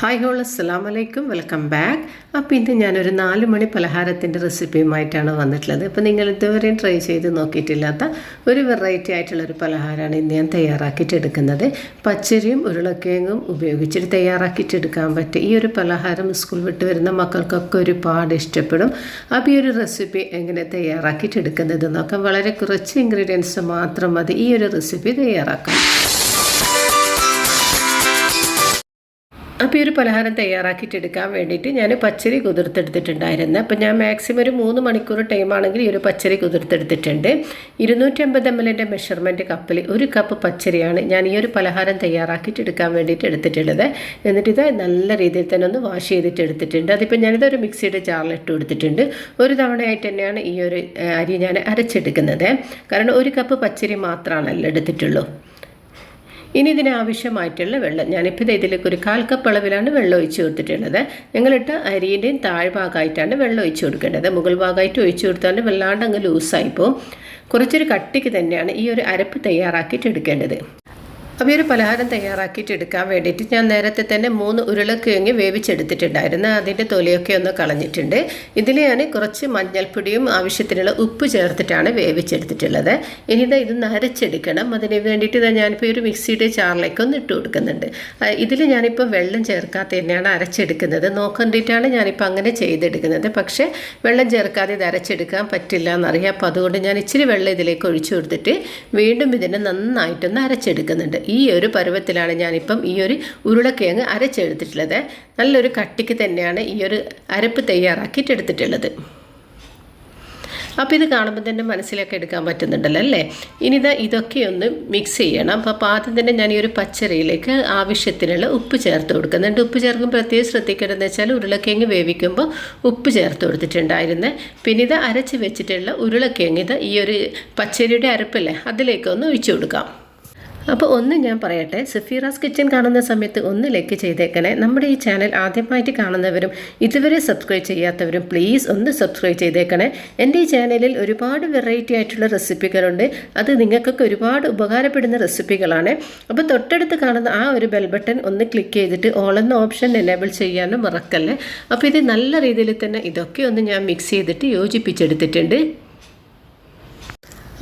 Hi whole അസ്സാം വലൈക്കും welcome back അപ്പോൾ ഇന്ന് ഞാനൊരു നാല് മണി പലഹാരത്തിന്റെ റെസിപ്പിയുമായിട്ടാണ് വന്നിട്ടുള്ളത്. അപ്പോൾ നിങ്ങൾ ഇതുവരെയും ട്രൈ ചെയ്ത് നോക്കിയിട്ടില്ലാത്ത ഒരു വെറൈറ്റി ആയിട്ടുള്ളൊരു പലഹാരമാണ് ഇന്ന് ഞാൻ തയ്യാറാക്കിയിട്ടെടുക്കുന്നത് പച്ചരിയും ഉരുളക്കിഴങ്ങും ഉപയോഗിച്ചിട്ട് തയ്യാറാക്കിയിട്ടെടുക്കാൻ പറ്റും ഈ ഒരു പലഹാരം സ്കൂൾ വിട്ട് വരുന്ന മക്കൾക്കൊക്കെ ഒരുപാട് ഇഷ്ടപ്പെടും. അപ്പോൾ ഈ ഒരു റെസിപ്പി എങ്ങനെ തയ്യാറാക്കിയിട്ടെടുക്കുന്നത് നോക്കാം. വളരെ കുറച്ച് ഇൻഗ്രീഡിയൻസ് മാത്രം മതി. ഈ ഒരു റെസിപ്പി തയ്യാറാക്കാം. അപ്പോൾ ഈ ഒരു പലഹാരം തയ്യാറാക്കിയിട്ടെടുക്കാൻ വേണ്ടിയിട്ട് ഞാൻ പച്ചരി കുതിർത്തെടുത്തിട്ടുണ്ടായിരുന്നു. അപ്പോൾ ഞാൻ മാക്സിമം ഒരു മൂന്ന് മണിക്കൂർ ടൈം ആണെങ്കിൽ ഈ ഒരു പച്ചരി കുതിർത്തെടുത്തിട്ടുണ്ട്. ഇരുന്നൂറ്റി അമ്പത് എം എല്ലിന്റെ മെഷർമെന്റ് കപ്പിൽ ഒരു കപ്പ് പച്ചരിയാണ് ഞാൻ ഈ ഒരു പലഹാരം തയ്യാറാക്കിയിട്ട് എടുക്കാൻ വേണ്ടിയിട്ട് എടുത്തിട്ടുള്ളത്. എന്നിട്ട് ഇത് നല്ല രീതിയിൽ തന്നെ ഒന്ന് വാഷ് ചെയ്തിട്ട് എടുത്തിട്ടുണ്ട്. അതിപ്പോൾ ഒരു മിക്സിയുടെ ജാറിലിട്ട് കൊടുത്തിട്ടുണ്ട്. ഒരു തവണയായിട്ട് തന്നെയാണ് ഈ ഒരു അരി ഞാൻ അരച്ചെടുക്കുന്നത്. കാരണം ഒരു കപ്പ് പച്ചരി മാത്രമാണല്ലോ എടുത്തിട്ടുള്ളൂ. ഇനി ഇതിന് ആവശ്യമായിട്ടുള്ള വെള്ളം. ഞാനിപ്പോൾ ഇത് ഇതിലേക്ക് ഒരു കാൽ കപ്പ് അളവിലാണ് വെള്ളം ഒഴിച്ച് കൊടുത്തിട്ടുള്ളത്. ഞങ്ങളിട്ട് അരിയുടെയും താഴ്ഭാഗമായിട്ടാണ് വെള്ളം ഒഴിച്ച് കൊടുക്കേണ്ടത്. മുകൾ ഭാഗമായിട്ട് ഒഴിച്ച് കൊടുത്താൽ വല്ലാണ്ട് അങ്ങ് ലൂസായി പോകും കുറച്ചൊരു കട്ടിക്ക് തന്നെയാണ് ഈ ഒരു അരപ്പ് തയ്യാറാക്കിയിട്ട് എടുക്കേണ്ടത്. അപ്പോൾ ഈ ഒരു പലഹാരം തയ്യാറാക്കിയിട്ട് എടുക്കാൻ വേണ്ടിയിട്ട് ഞാൻ നേരത്തെ തന്നെ മൂന്ന് ഉരുളക്കിഴങ്ങ് വേവിച്ചെടുത്തിട്ടുണ്ടായിരുന്നു. അതിന്റെ തൊലിയൊക്കെ ഒന്ന് കളഞ്ഞിട്ടുണ്ട്. ഇതിൽ ഞാൻ കുറച്ച് മഞ്ഞൾപ്പൊടിയും ആവശ്യത്തിനുള്ള ഉപ്പ് ചേർത്തിട്ടാണ് വേവിച്ചെടുത്തിട്ടുള്ളത്. ഇനി ഇത് ഇത് നരച്ചെടുക്കണം. അതിന് വേണ്ടിയിട്ട് ഇതാ ഞാനിപ്പോൾ ഒരു മിക്സിയുടെ ചാറിലേക്ക് ഒന്ന് ഇട്ട് കൊടുക്കുന്നുണ്ട്. ഇതിൽ ഞാനിപ്പോൾ വെള്ളം ചേർക്കാതെ തന്നെയാണ് അരച്ചെടുക്കുന്നത്. നോക്കണ്ടിട്ടാണ് ഞാനിപ്പോൾ അങ്ങനെ ചെയ്തെടുക്കുന്നത്. പക്ഷേ വെള്ളം ചേർക്കാതെ ഇത് അരച്ചെടുക്കാൻ പറ്റില്ല എന്നറിയാം അപ്പോൾ അതുകൊണ്ട് ഞാൻ ഇച്ചിരി വെള്ളം ഇതിലേക്ക് ഒഴിച്ചു കൊടുത്തിട്ട് വീണ്ടും ഇതിനെ നന്നായിട്ടൊന്ന് അരച്ചെടുക്കുന്നുണ്ട്. ഈ ഒരു പരുവത്തിലാണ് ഞാനിപ്പം ഈ ഒരു ഉരുളക്കിഴങ്ങ് അരച്ചെടുത്തിട്ടുള്ളത്. നല്ലൊരു കട്ടിക്ക് തന്നെയാണ് ഈ ഒരു അരപ്പ് തയ്യാറാക്കിയിട്ട് എടുത്തിട്ടുള്ളത്. അപ്പോൾ ഇത് കാണുമ്പോൾ തന്നെ മനസ്സിലൊക്കെ എടുക്കാൻ പറ്റുന്നുണ്ടല്ലോ അല്ലേ? ഇനി ഇതാ ഇതൊക്കെ ഒന്ന് മിക്സ് ചെയ്യണം. അപ്പോൾ ആദ്യം തന്നെ ഞാൻ ഈ ഒരു പച്ചരിയിലേക്ക് ആവശ്യത്തിനുള്ള ഉപ്പ് ചേർത്ത് കൊടുക്കുന്നുണ്ട് ഉപ്പ് ചേർക്കുമ്പോൾ പ്രത്യേകം ശ്രദ്ധിക്കേണ്ടതെന്ന് വെച്ചാൽ ഉരുളക്കിഴങ്ങ് വേവിക്കുമ്പോൾ ഉപ്പ് ചേർത്ത് കൊടുത്തിട്ടുണ്ടായിരുന്നു. പിന്നെ ഇത് അരച്ച് വെച്ചിട്ടുള്ള ഉരുളക്കിഴങ്ങ് ഇത് ഈ ഒരു പച്ചരിയുടെ അരപ്പല്ലേ? അതിലേക്കൊന്ന് ഒഴിച്ചു കൊടുക്കാം. അപ്പോൾ ഒന്ന് ഞാൻ പറയട്ടെ സഫീറാസ് കിച്ചൻ കാണുന്ന സമയത്ത് ഒന്ന് ലൈക്ക് ചെയ്തേക്കണേ. നമ്മുടെ ഈ ചാനൽ ആദ്യമായിട്ട് കാണുന്നവരും ഇതുവരെ സബ്സ്ക്രൈബ് ചെയ്യാത്തവരും പ്ലീസ് ഒന്ന് സബ്സ്ക്രൈബ് ചെയ്തേക്കണേ. എന്റെ ഈ ചാനലിൽ ഒരുപാട് വെറൈറ്റി ആയിട്ടുള്ള റെസിപ്പികളുണ്ട് അത് നിങ്ങൾക്കൊക്കെ ഒരുപാട് ഉപകാരപ്പെടുന്ന റെസിപ്പികളാണ് അപ്പോൾ തൊട്ടടുത്ത് കാണുന്ന ആ ഒരു ബെൽ ബട്ടൺ ഒന്ന് ക്ലിക്ക് ചെയ്തിട്ട് ഓൾ എന്ന ഓപ്ഷൻ എനേബിൾ ചെയ്യാനും മറക്കല്ലേ. അപ്പോൾ ഇത് നല്ല രീതിയിൽ തന്നെ ഇതൊക്കെ ഒന്ന് ഞാൻ മിക്സ് ചെയ്തിട്ട് യോജിപ്പിച്ചെടുത്തിട്ടുണ്ട്.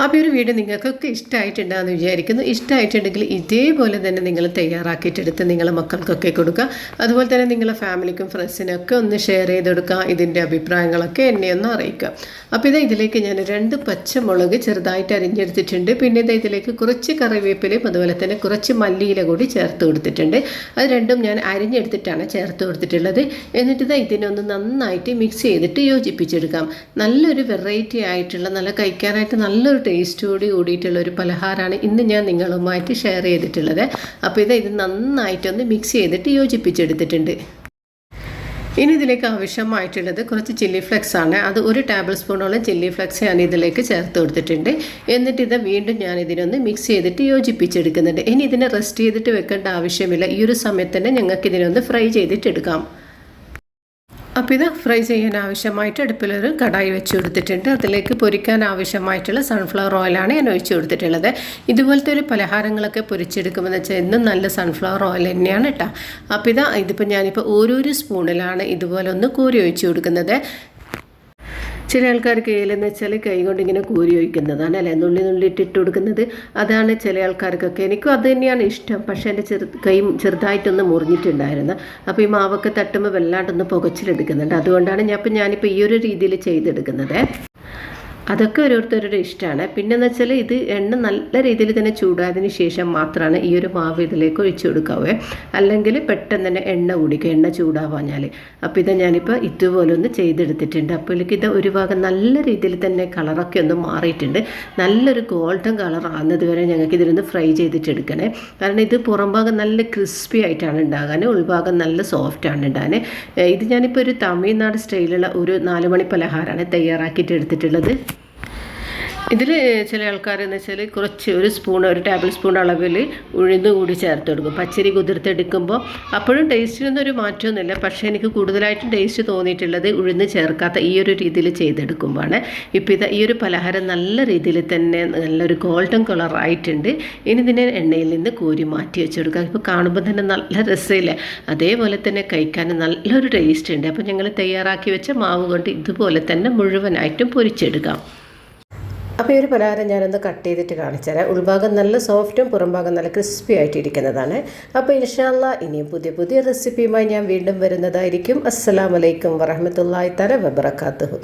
അപ്പോൾ ഒരു വീഡിയോ നിങ്ങൾക്കൊക്കെ ഇഷ്ടമായിട്ടുണ്ടാകുമെന്ന് വിചാരിക്കുന്നു. ഇഷ്ടമായിട്ടുണ്ടെങ്കിൽ ഇതേപോലെ തന്നെ നിങ്ങൾ തയ്യാറാക്കിയിട്ടെടുത്ത് നിങ്ങളുടെ മക്കൾക്കൊക്കെ കൊടുക്കുക. അതുപോലെ തന്നെ നിങ്ങളുടെ ഫാമിലിക്കും ഫ്രണ്ട്സിനൊക്കെ ഒന്ന് ഷെയർ ചെയ്ത് കൊടുക്കുക. ഇതിന്റെ അഭിപ്രായങ്ങളൊക്കെ എന്നെ ഒന്ന് അറിയിക്കുക. അപ്പോൾ ഇതാ ഇതിലേക്ക് ഞാൻ രണ്ട് പച്ചമുളക് ചെറുതായിട്ട് അരിഞ്ഞെടുത്തിട്ടുണ്ട്. പിന്നെ ഇതാ ഇതിലേക്ക് കുറച്ച് കറിവേപ്പിലയും അതുപോലെ തന്നെ കുറച്ച് മല്ലിയില കൂടി ചേർത്ത് കൊടുത്തിട്ടുണ്ട്. അത് രണ്ടും ഞാൻ അരിഞ്ഞെടുത്തിട്ടാണ് ചേർത്ത് കൊടുത്തിട്ടുള്ളത്. എന്നിട്ട് ഇതാ ഇതിനൊന്ന് നന്നായിട്ട് മിക്സ് ചെയ്തിട്ട് യോജിപ്പിച്ചെടുക്കാം. നല്ലൊരു വെറൈറ്റി ആയിട്ടുള്ള നല്ല കഴിക്കാനായിട്ട് നല്ലൊരു ടേസ്റ്റോട് കൂടിയിട്ടുള്ള ഒരു പലഹാരമാണ് ഇന്ന് ഞാൻ നിങ്ങളുമായിട്ട് ഷെയർ ചെയ്തിട്ടുള്ളത്. അപ്പോൾ ഇത് ഇത് നന്നായിട്ടൊന്ന് മിക്സ് ചെയ്തിട്ട് യോജിപ്പിച്ചെടുത്തിട്ടുണ്ട്. ഇനി ഇതിലേക്ക് ആവശ്യമായിട്ടുള്ളത് കുറച്ച് ചില്ലി ഫ്ലെക്സ് ആണ്. അത് ഒരു ടേബിൾ സ്പൂണോളം ചില്ലി ഫ്ലെക്സ് ഞാൻ ഇതിലേക്ക് ചേർത്ത് കൊടുത്തിട്ടുണ്ട്. എന്നിട്ട് ഇത് വീണ്ടും ഞാൻ ഇതിനൊന്ന് മിക്സ് ചെയ്തിട്ട് യോജിപ്പിച്ചെടുക്കുന്നുണ്ട്. ഇനി ഇതിനെ റെസ്റ്റ് ചെയ്തിട്ട് വെക്കേണ്ട ആവശ്യമില്ല. ഈ ഒരു സമയത്ത് തന്നെ ഞങ്ങൾക്ക് ഇതിനൊന്ന് ഫ്രൈ ചെയ്തിട്ട് എടുക്കാം. അപ്പോൾ ഇത് ഫ്രൈ ചെയ്യാൻ ആവശ്യമായിട്ട് അടുപ്പിലൊരു കടായി വെച്ച് കൊടുത്തിട്ടുണ്ട്. അതിലേക്ക് പൊരിക്കാൻ ആവശ്യമായിട്ടുള്ള സൺഫ്ലവർ ഓയിലാണ് ഞാൻ ഒഴിച്ചു കൊടുത്തിട്ടുള്ളത്. ഇതുപോലത്തെ ഒരു പലഹാരങ്ങളൊക്കെ പൊരിച്ചെടുക്കുമ്പോൾ വെച്ചാൽ എന്നും നല്ല സൺഫ്ലവർ ഓയിൽ തന്നെയാണ് കേട്ടോ അപ്പോൾ ഇതാ ഇതിപ്പോൾ ഞാനിപ്പോൾ ഓരോരോ സ്പൂണിലാണ് ഇതുപോലെ ഒന്ന് കോരി ഒഴിച്ചു കൊടുക്കുന്നത്. ചില ആൾക്കാർക്ക് ഏലെന്ന് വെച്ചാൽ കൈ കൊണ്ട് ഇങ്ങനെ കോരി ഒഴിക്കുന്നതാണ് അല്ലേ? നുള്ളി നുള്ളി ഇട്ടിട്ട് കൊടുക്കുന്നത്. അതാണ് ചില ആൾക്കാർക്കൊക്കെ എനിക്കും അത് തന്നെയാണ് ഇഷ്ടം. പക്ഷേ എന്റെ ചെറു കൈ ചെറുതായിട്ടൊന്ന് മുറിഞ്ഞിട്ടുണ്ടായിരുന്നു. അപ്പോൾ ഈ മാവൊക്കെ തട്ടുമ്പോൾ വല്ലാണ്ടൊന്ന് പുകച്ചിലെടുക്കുന്നുണ്ട്. അതുകൊണ്ടാണ് ഞാൻ ഇപ്പം ഞാനിപ്പോൾ ഈ ഒരു രീതിയിൽ ചെയ്തെടുക്കുന്നത്. അതൊക്കെ ഓരോരുത്തരുടെ ഇഷ്ടമാണ്. പിന്നെന്ന് വെച്ചാൽ ഇത് എണ്ണ നല്ല രീതിയിൽ തന്നെ ചൂടായതിന് ശേഷം മാത്രമാണ് ഈ ഒരു മാവ് ഇതിലേക്ക് ഒഴിച്ചു കൊടുക്കാവേ. അല്ലെങ്കിൽ പെട്ടെന്ന് തന്നെ എണ്ണ കുടിക്കുക എണ്ണ ചൂടാവാഞ്ഞാൽ അപ്പോൾ ഇത് ഞാനിപ്പോൾ ഇതുപോലെ ഒന്ന് ചെയ്തെടുത്തിട്ടുണ്ട്. അപ്പോൾ എനിക്ക് ഇത് ഒരു ഭാഗം നല്ല രീതിയിൽ തന്നെ കളറൊക്കെ ഒന്ന് മാറിയിട്ടുണ്ട്. നല്ലൊരു ഗോൾഡൻ കളർ ആകുന്നത് വരെ ഞങ്ങൾക്ക് ഇതിലൊന്ന് ഫ്രൈ ചെയ്തിട്ടെടുക്കണേ. കാരണം ഇത് പുറം ഭാഗം നല്ല ക്രിസ്പി ആയിട്ടാണ് ഉണ്ടാകാൻ ഉൾഭാഗം നല്ല സോഫ്റ്റ് ആണ് ഉണ്ടാകാൻ ഇത് ഞാനിപ്പോൾ ഒരു തമിഴ്നാട് സ്റ്റൈലുള്ള ഒരു നാലുമണി പലഹാരമാണ് തയ്യാറാക്കിയിട്ട് എടുത്തിട്ടുള്ളത്. ഇതിൽ ചില ആൾക്കാർ എന്ന് വെച്ചാൽ കുറച്ച് ഒരു സ്പൂൺ ഒരു ടേബിൾ സ്പൂൺ അളവിൽ ഉഴുന്ന് കൂടി ചേർത്ത് കൊടുക്കും. പച്ചരി കുതിർത്തെടുക്കുമ്പോൾ അപ്പോഴും ടേസ്റ്റിനൊന്നും ഒരു മാറ്റമൊന്നുമില്ല പക്ഷേ എനിക്ക് കൂടുതലായിട്ടും ടേസ്റ്റ് തോന്നിയിട്ടുള്ളത് ഉഴുന്ന് ചേർക്കാത്ത ഈ ഒരു രീതിയിൽ ചെയ്തെടുക്കുമ്പോഴാണ്. ഇപ്പോൾ ഇത് ഈ ഒരു പലഹാരം നല്ല രീതിയിൽ തന്നെ നല്ലൊരു ഗോൾഡൻ കളർ ആയിട്ടുണ്ട്. ഇനി ഇതിനെ എണ്ണയിൽ നിന്ന് കോരി മാറ്റി വെച്ചെടുക്കുക ഇപ്പോൾ കാണുമ്പോൾ തന്നെ നല്ല രസമില്ല? അതേപോലെ തന്നെ കഴിക്കാൻ നല്ലൊരു ടേസ്റ്റ് ഉണ്ട്. അപ്പോൾ ഞങ്ങൾ തയ്യാറാക്കി വെച്ച മാവ് കൊണ്ട് ഇതുപോലെ തന്നെ മുഴുവനായിട്ടും പൊരിച്ചെടുക്കാം. അപ്പോൾ ഈ ഒരു പലഹാരം ഞാനൊന്ന് കട്ട് ചെയ്തിട്ട് കാണിച്ചു തരാം ഉൾഭാഗം നല്ല സോഫ്റ്റും പുറംഭാഗം നല്ല ക്രിസ്പി ആയിട്ടിരിക്കുന്നതാണ്. അപ്പോൾ ഇൻഷാല്ല ഇനിയും പുതിയ പുതിയ റെസിപ്പിയുമായി ഞാൻ വീണ്ടും വരുന്നതായിരിക്കും. അസ്സലാമലൈക്കും വറഹമത്തല്ലായി തല വബറക്കാത്തുഹു